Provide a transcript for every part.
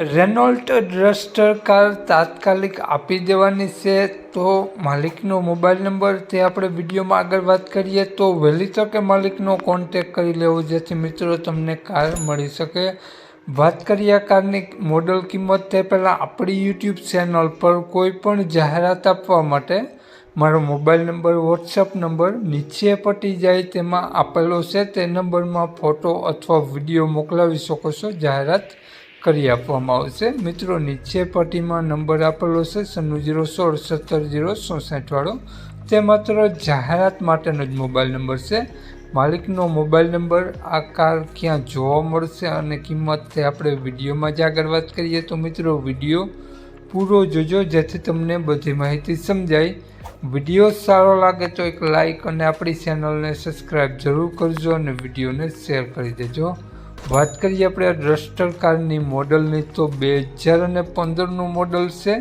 રેનોલ્ટ duster car તાત્કાલિક આપી દેવાની છે. તો માલિકનો મોબાઈલ નંબર તે આપણે વિડીયોમાં આગળ વાત કરીએ તો વહેલી તકે માલિકનો કોન્ટેક કરી લેવો, જેથી મિત્રો તમને કાર મળી શકે. વાત કરીએ કારની મોડલ કિંમત, તે પહેલાં આપણી યુટ્યુબ ચેનલ પર કોઈ પણ જાહેરાત આપવા માટે મારો મોબાઈલ નંબર વોટ્સઅપ નંબર નીચે પટી જાય તેમાં આપેલો છે. તે નંબરમાં ફોટો અથવા વીડિયો મોકલાવી શકો છો, જાહેરાત કરી આપવામાં આવશે મિત્રો, નીચે પટ્ટીમાં નંબર આપેલો છે સન્નું જીરો સોળ સત્તર જીરો ચોસઠવાળો તે માત્ર જાહેરાત માટેનો જ મોબાઈલ નંબર છે. માલિકનો મોબાઈલ નંબર આ કાર ક્યાં જોવા મળશે અને કિંમત તે આપણે વિડીયોમાં જ આગળ વાત કરીએ. તો મિત્રો, વીડિયો પૂરો જોજો, જેથી તમને બધી માહિતી સમજાય. વીડિયો સારો લાગે તો એક લાઈક અને આપણી ચેનલને સબસ્ક્રાઈબ જરૂર કરજો અને વિડીયોને શેર કરી દેજો. વાત કરીએ આપણે આ ડ્રસ્ટર કારની મોડલની, તો બે હજાર અને પંદરનું મોડલ છે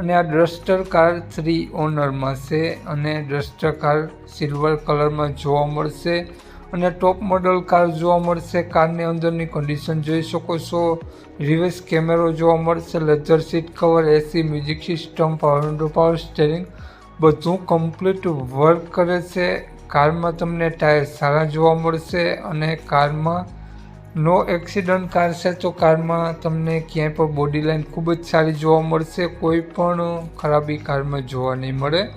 અને આ ડ્રસ્ટર કાર થ્રી ઓનરમાં છે અને ડ્રસ્ટર કાર સિલ્વર કલરમાં જોવા મળશે અને ટોપ મોડલ કાર જોવા મળશે. કારની અંદરની કન્ડિશન જોઈ શકો છો. રિવર્સ કેમેરો જોવા મળશે leather seat cover AC music system power window power steering બધું કમ્પ્લીટ વર્ક કરે છે. કારમાં તમને ટાયર સારા જોવા મળશે અને કારમાં નો એક્સિડન્ટ કાર છે તો કારમાં તમને ક્યાંય પણ બોડી લાઇન ખૂબ જ સારી જોવા મળશે. કોઈ પણ ખરાબી કારમાં જોવા નહીં મળે.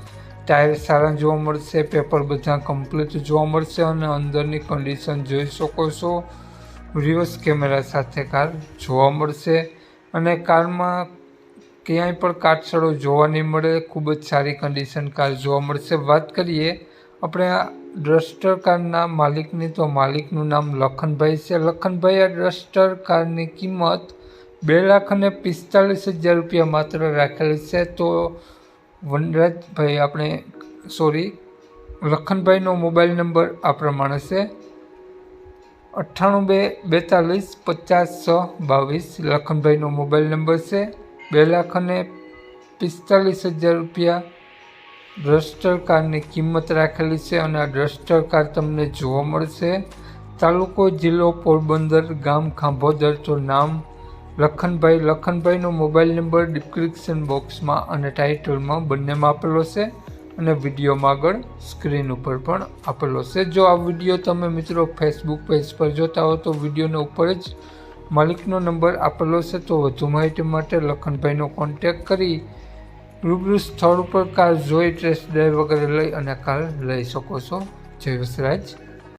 ટાયર સારા જોવા મળશે પેપર બધા કમ્પ્લીટ જોવા મળશે અને અંદરની કન્ડિશન જોઈ શકો છો. રિવર્સ કેમેરા સાથે કાર જોવા મળશે. અને કારમાં ક્યાંય પણ કાટસડો જોવા નહીં મળે. ખૂબ જ સારી કન્ડિશન કાર જોવા મળશે. વાત કરીએ આપણે આ ડસ્ટર કારના માલિકની તો માલિકનું નામ લખનભાઈ છે. લખનભાઈ આ ડ્રસ્ટર કારની કિંમત બે લાખ અને પિસ્તાલીસ હજાર રૂપિયા માત્ર રાખેલી છે. તો વનરાજભાઈ, આપણે સોરી લખનભાઈનો મોબાઈલ નંબર આ પ્રમાણે છે. અઠ્ઠાણું બે બેતાલીસ પચાસ છ બાવીસ લખનભાઈનો મોબાઈલ નંબર છે. બે લાખ અને પિસ્તાલીસ હજાર રૂપિયા ડસ્ટર કારની કિંમત રાખેલી છે અને આ ડ્રસ્ટર કાર તમને જોવા મળશે. તાલુકો, જિલ્લો, પોરબંદર, ગામ ખાંભોદર, તો નામ લખનભાઈ. લખનભાઈનો મોબાઈલ નંબર ડિસ્ક્રિપ્શન બોક્સમાં અને ટાઇટલમાં બંનેમાં આપેલો છે અને વિડીયોમાં આગળ સ્ક્રીન ઉપર પણ આપેલો છે. જો આ વીડિયો તમે મિત્રો ફેસબુક પેજ પર જોતા હો, તો વિડીયોના ઉપર જ માલિકનો નંબર આપેલો છે. તો વધુ માહિતી માટે લખનભાઈનો કોન્ટેક કરી રૂબરૂ સ્થળ ઉપર કાર જોઈ ટેસ્ટ ડ્રાઈવ વગેરે લઈ અને કાર લઈ શકો છો. જય વસરાજ.